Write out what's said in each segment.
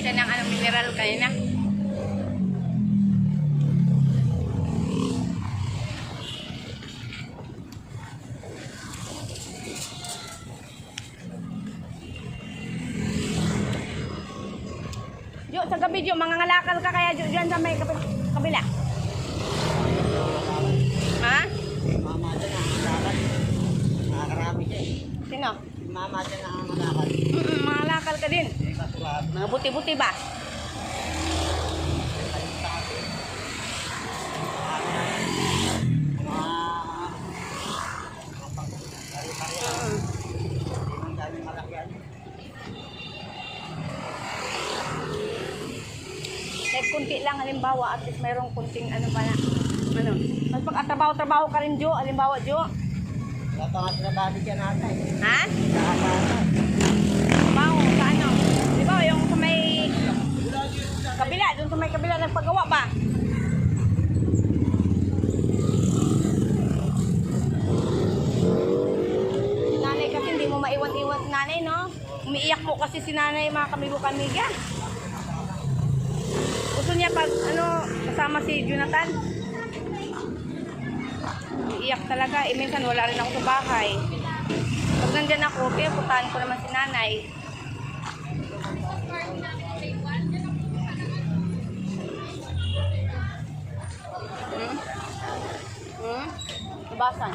siya ng ano, mineral kanina. Jo, sa gabi, Jo, mga ngalakal ka kaya Jo, dyan sa may kabila. Ha? Mama dyan ang malakad. Nakakarami siya eh. Sino? Mama dyan ang. Mm, mga lakal ka din. Mga buti-buti ba? Kahit kunti lang, halimbawa, at least mayroong kunting ano ba na, ano. Mas pag-trabaho-trabaho ka rin, Jo. Halimbawa, Jo. Wala pa nga trabaho dyan natin. Ha? Sa ano? Ba, yung sa may kabila, doon sa may kabila nagpagawa ba? Nanay kasi hindi mo maiwan-iwan nanay, no? Umiiyak mo kasi si nanay mga kamigo-kamiga. Gusto niya pag ano, kasama si Jonathan. Umiiyak talaga. Eh, minsan wala rin ako sa bahay. Pag nandyan ako, pinupuntahan ko naman si nanay. Basan.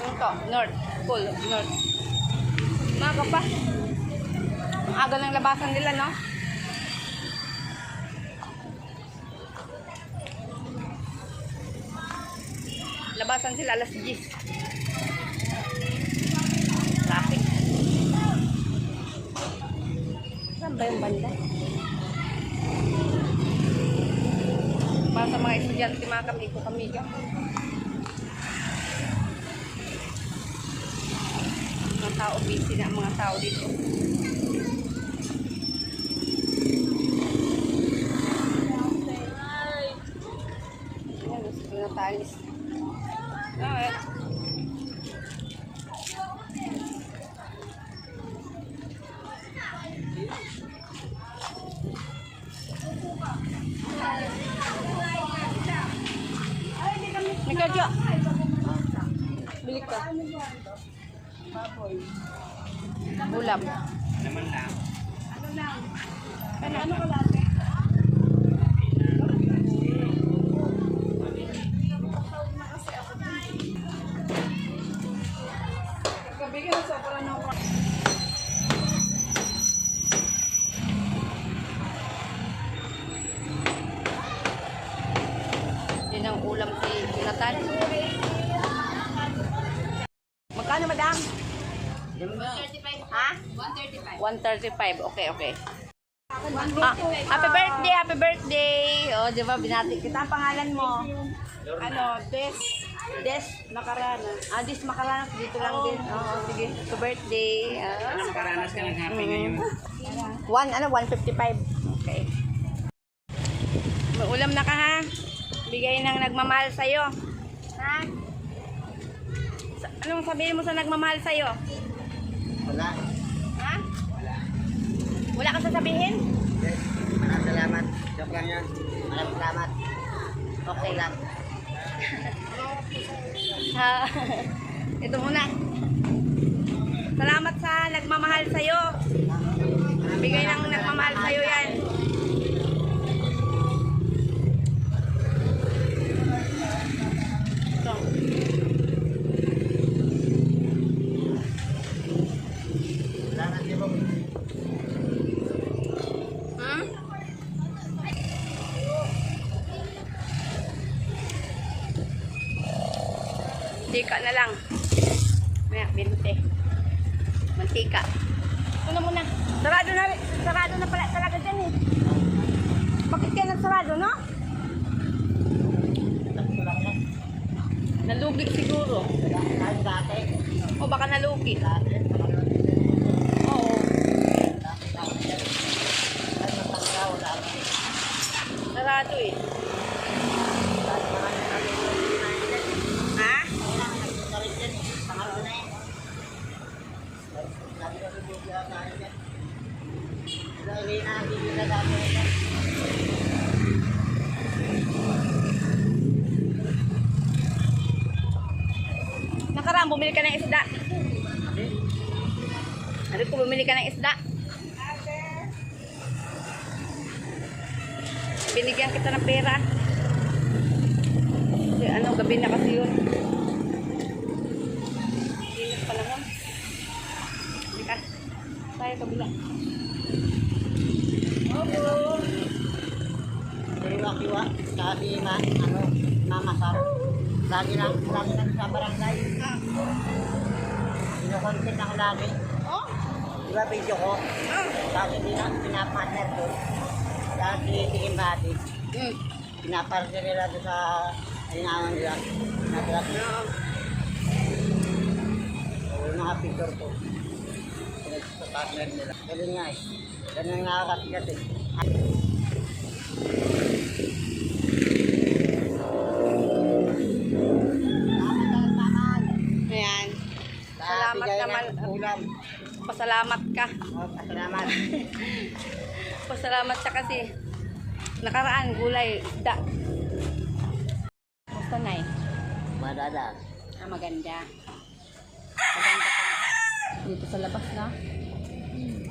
Ito, north. Full, north. Maga pa. Ang aga ng labasan nila, no? Labasan sila alas 10. Traffic. Saan ba yung banda? Sa mga estudyante, mga kamigo, kamiga. Mga tao, busy na mga tao dito. Ayan, gusto na talis. Okay. Nagkadyo. Bili ka. Ulam. Naman lang. Ano, ano ka lang? Ha? 135. 135. Okay, okay. Ah, happy birthday, happy birthday. Oh, di ba, binati kita. Ang pangalan mo? Ano, Des. Des Macarana. Ah, Des Macarana. Dito lang din. Oo, sige. Happy birthday. Ah. Nakaranas ka ng happy ngayon. One, ano, 155. Okay. May ulam na ka, ha? Bigay ng nagmamahal sa'yo. Ha? Sa, anong sabihin mo sa nagmamahal sa'yo? Wala. Ha? Wala kang sasabihin? Yes. Maraming salamat. Joke lang yan. Maraming salamat. Okay lang. Ha? Ito muna. Salamat sa nagmamahal sa'yo. Bigay ng nagmamahal sa'yo yan. Ito. Salamat din po. Hmm? Mantika na lang. Maya, 20. Mantika. Ito na muna. Sarado na, sarado na pala talaga dyan eh. Bakit kaya nagsarado, no? Nalugi siguro. O baka nalugi. Dati. Oo. Kahit matanda, wala. Sarado eh. Ha? Hindi na bibili sa akin. Nakaraan, bumili ka ng isda. Ano ko, bumili ka ng isda. Binigyan kita ng pera. Kasi ano, gabi na kasi yun. Init pa naman. Hindi ka. Tayo kabila. Kiwa-kiwa. Kasi ma, ano, mama sa lagi lang, lagi lang sa barangay. Sinukontent ako lagi. Oh? Di ba video ko? Tapos hindi na pinapartner ko. Tapos tinitingin ba atin? Mm. Pinapartner nila doon sa alinawan nila. Natulak na. Yung mga picture ko. Sa partner nila. Ganun nga eh. Ganun nga nakakasikat eh. Ayan. Salamat naman. Ulam. Pasalamat ka. Oh, Salamat. Pasalamat siya kasi nakaraan gulay, isda. Gusto na eh. Madada. Ah, maganda. Maganda pa. Dito sa labas na. Hmm.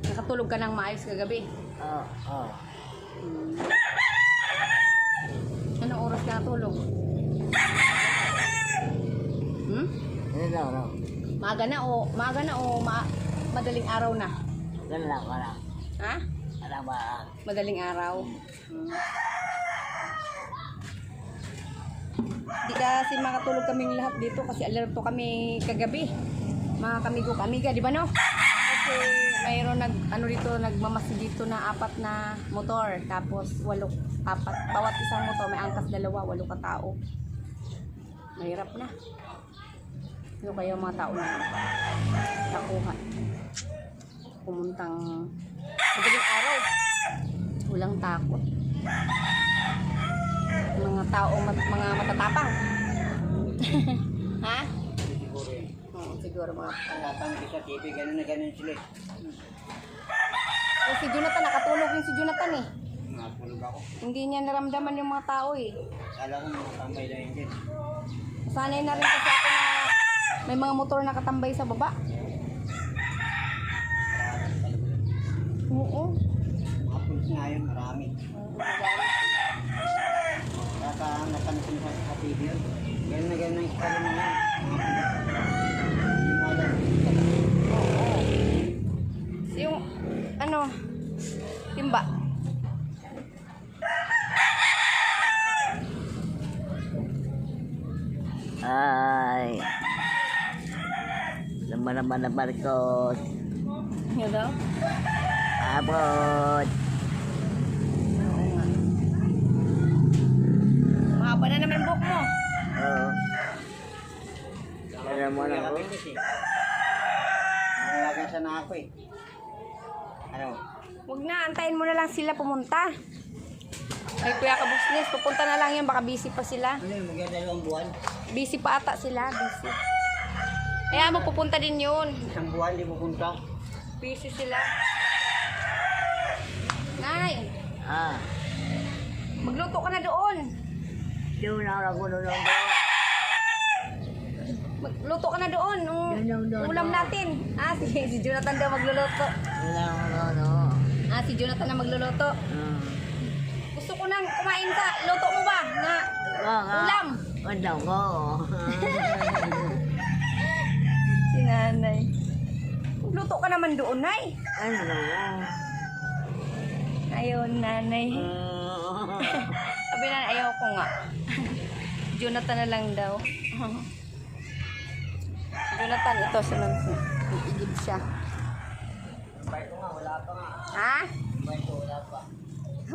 Nakatulog ka ng maayos kagabi. Oo. Oo. Hmm. Anong oras ka natulog? Hmm? Ano daw, no? Maaga na o maaga na o ma madaling araw na? Ganun lang, wala. Ha? Wala ba? Madaling araw. Hmm. Di kasi makatulog kaming lahat dito kasi alerto kami kagabi. Mga kamigo kamiga, di ba no? Kasi mayroon nag ano dito nagmamasi dito na apat na motor tapos walo apat bawat isang motor may angkas dalawa walo ka tao. Mahirap na. Ano kaya mga tao na nakuha? Pumuntang madaling araw. Walang takot. Mga tao, mat- mga matatapang. ha? Siguro yun. Oo, siguro mga Ang tatang sa TV, ganun na ganun sila eh. Eh, si Jonathan, nakatulog yung si Jonathan eh. Nakatulog ako. Hindi niya naramdaman yung mga tao eh. Kala ko makatambay lang yun din. Sanay na rin kasi ako na may mga motor nakatambay sa baba. Oo. Mga pulis nga yun, marami. Napansin ko sa TV yun. Ganun na ganun ang story na yan. Na Marcos. Daw? Abot. Mahaba na naman buhok mo. Oo. Kaya mo na ako. Nalagan sana ako eh. Ano? Huwag na, antayin mo na lang sila pumunta. Ay, kuya ka business, pupunta na lang yan, baka busy pa sila. Ano yun, magdadalawang buwan? Busy pa ata sila, busy. Kaya mo pupunta din yun. Isang buwan di pupunta. Busy sila. Nay, Ah. magluto ka na doon. Doon na ako nulong Magluto ka na doon. Doon, doon, ulam natin. Ah, si, si Jonathan daw magluluto. Wala ako ano. Ah, si Jonathan na magluluto. Hmm. Gusto ko nang kumain ka. Luto mo ba? Na ulam. Wala ko. Nanay. Magluto ka naman doon, nay. Ano na Ayaw, nanay. mo? Sabi na, ayaw ko nga. Jonathan na lang daw. Jonathan, ito sa Igib siya. Bike ko nga, wala pa nga. Ha? Bike ko, wala pa.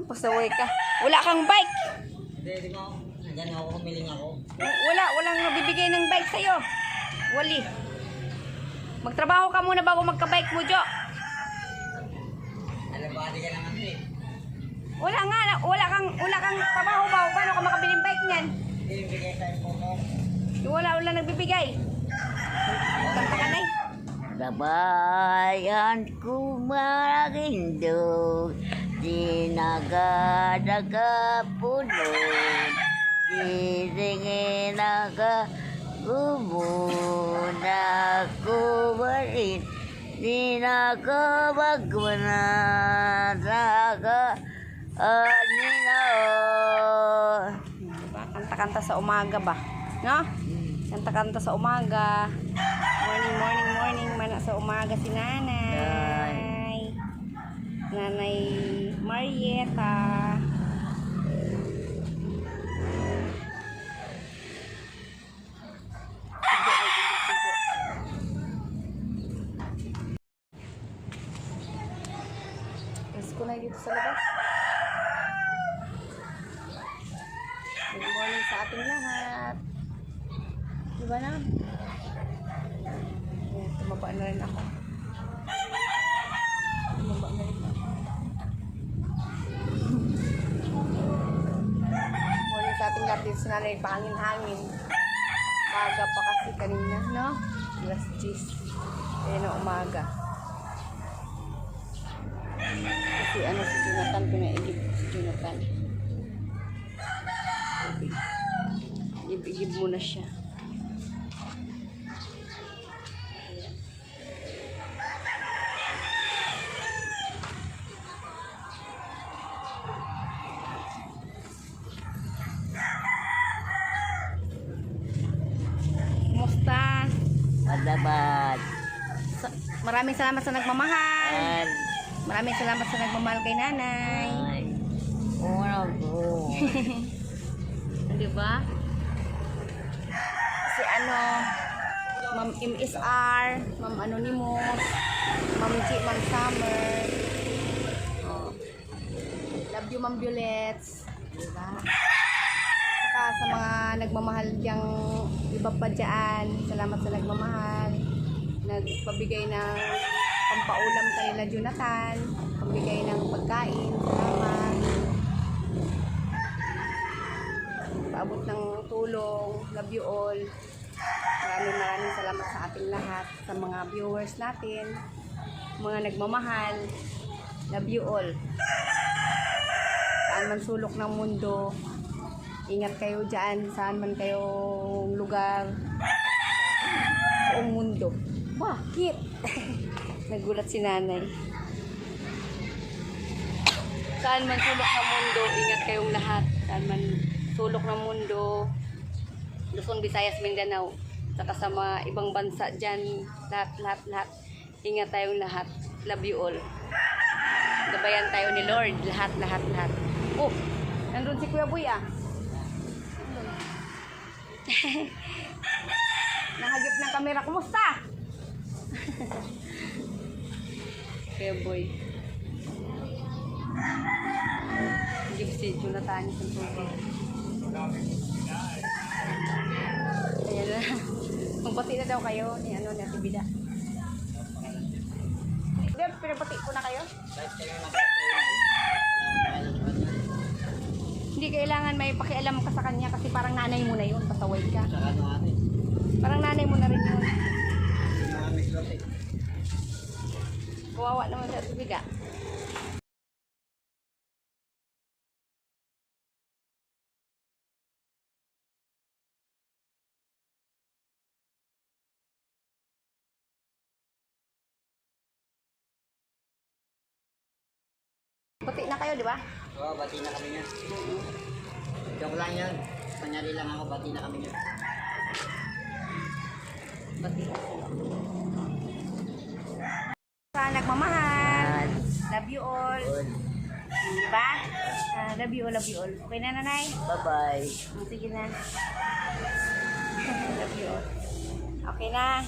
Pasaway ka. Wala kang bike. Hindi, di mo. Nandyan ako, humiling ako. Wala, walang nabibigay ng bike sa'yo. Wali. Magtrabaho ka muna bago magka-bike mo, Jo. Alam ba, di ka naman eh. Wala nga, wala kang, wala kang trabaho ba? Paano ka makabili ng bike niyan? Hindi, bigay sa mo. Wala, wala nagbibigay. Kanta ka na Padabayan ko maragindog, Dinagadaga puno, Diringin naga Barin, Di na ko magmana Daga Anina Diba? Kanta-kanta sa umaga ba? No? Kanta-kanta sa umaga. Morning, morning, morning. Mana sa umaga si nanay. Nanay Marieta. Na dito sa labas. Good morning sa ating lahat. Diba na? Ayan, tumaba na rin ako. Tumaba na rin ako. morning sa ating lahat dito sa nanay, pangin-hangin. Umaga pa kasi kanina, no? Alas 10. Ayan na umaga. Kasi ano si Jonathan, pinaigip si Jonathan. Igib-igib mo na siya. Kumusta? Padabat Sa- maraming salamat sa nagmamahal. An Maraming salamat sa nagmamahal kay nanay. Ay Una ko Di ba? Si ano, Ma'am MSR, Ma'am Anonymous, Ma'am G, Ma'am Summer. Oh. Love you, Ma'am Violets. Di ba? Saka sa mga nagmamahal diyang iba pa dyan, salamat sa nagmamahal. Nagpabigay ng pampaulam kanila Jonathan, pagbigay ng pagkain, salamat. paabot ng tulong. Love you all. Maraming maraming salamat sa ating lahat, sa mga viewers natin, mga nagmamahal. Love you all. Saan man sulok ng mundo, ingat kayo dyan, saan man kayong lugar, buong mundo. Bakit? Nagulat si nanay. Saan man sulok ng mundo, ingat kayong lahat. Saan man sulok ng mundo, Luzon, Visayas, Mindanao, saka sa mga ibang bansa dyan, lahat, lahat, lahat. Ingat tayong lahat. Love you all. Gabayan tayo ni Lord. Lahat, lahat, lahat. Oh, nandun si Kuya Boy ah. Nahagip ng kamera. Kumusta? Kuya Boy. Gift si Jonathan sa tubig. Ayan na. Magpati na daw kayo ni ano ni Ate Bida. Hindi, pinapati ko na kayo. Hindi kailangan may pakialam ka sa kanya kasi parang nanay mo na yun. Pasaway ka. Parang nanay mo na rin yun. Kawawa naman sa Ate Bida. Pati na kayo, di ba? Oo, bati na kami niya. Joke lang yun. Panyari lang ako, bati na kami niya. Pati na sila. Sa nagmamahal. Love you all. Di ba? Ah, love you all, love you all. Okay na, nanay? Bye-bye Oh, sige na. love you all. Okay na.